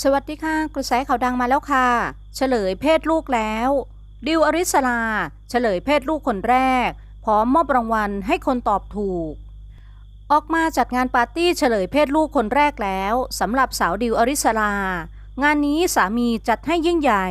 สวัสดีค่ะ กระแสข่าวดังมาแล้วค่ะ เฉลยเพศลูกแล้ว ดิวอริสลา เฉลยเพศลูกคนแรก พร้อมมอบรางวัลให้คนตอบถูก ออกมาจัดงานปาร์ตี้เฉลยเพศลูกคนแรกแล้วสำหรับสาวดิวอริสลา งานนี้สามีจัดให้ยิ่งใหญ่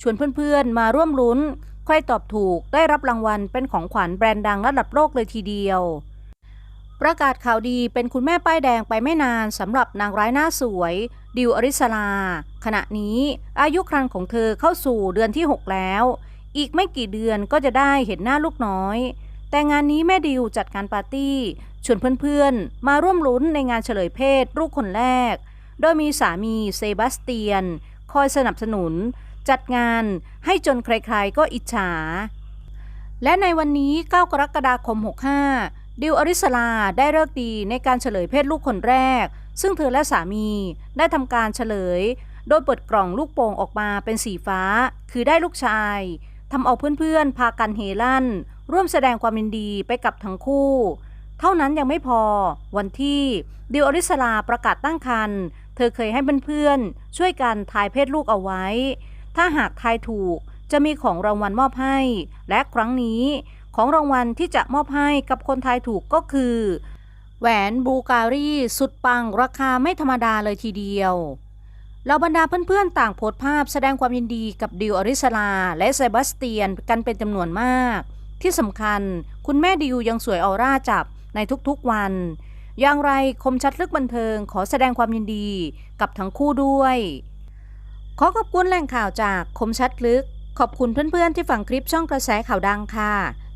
ชวนเพื่อนๆมาร่วมลุ้น ใครตอบถูกได้รับรางวัลเป็นของขวัญแบรนด์ดังระดับโลกเลยทีเดียว ประกาศข่าวดีเป็นคุณแม่ป้ายแดงไปไม่นานสำหรับนางร้ายหน้าสวย ดิวอริสลา ขณะนี้อายุครรภ์ของเธอเข้าสู่เดือนที่ 6 แล้ว อีกไม่กี่เดือนก็จะได้เห็นหน้าลูกน้อย แต่งานนี้แม่ดิวจัดการปาร์ตี้ชวนเพื่อนๆ มาร่วมลุ้นในงานเฉลยเพศลูกคนแรก โดยมีสามีเซบาสเตียน คอยสนับสนุน จัดงานให้จนใครๆก็อิจฉา และในวันนี้ 9 กรกฎาคม 65 ดิวอริสลาได้เลิกดีในการเฉลยเพศลูกคนแรก ซึ่งเธอและสามีได้ทำการเฉลย โดยเปิดกล่องลูกโป่งออกมาเป็นสีฟ้า คือได้ลูกชายทำเอาเพื่อนๆ พากันเฮลั่น ร่วมแสดงความยินดีไปกับทั้งคู่ เท่านั้นยังไม่พอ วันที่ดิวอริสลาประกาศตั้งครรภ์เธอเคยให้เพื่อนๆ ช่วยกันทายเพศลูกเอาไว้ ถ้าหากทายถูกจะมีของรางวัลมอบให้ และครั้งนี้ ของรางวัลที่จะมอบให้กับคนทายถูกก็คือ แหวนบูการีสุดปังราคาไม่ธรรมดาเลยทีเดียวเหล่าบรรดาเพื่อนๆ ต่างโพสต์ภาพแสดงความยินดีกับดิวอริสลา และเซบาสเตียนกันเป็นจำนวนมาก ที่สำคัญคุณแม่ดิวยังสวยออร่าจับในทุกๆวัน อย่างไรคมชัดลึกบันเทิงขอแสดงความยินดีกับทั้งคู่ด้วย ขอขอบคุณแหล่งข่าวจากคมชัดลึก ขอบคุณเพื่อนๆ ที่ฟังคลิปช่องกระแสข่าวดังค่ะ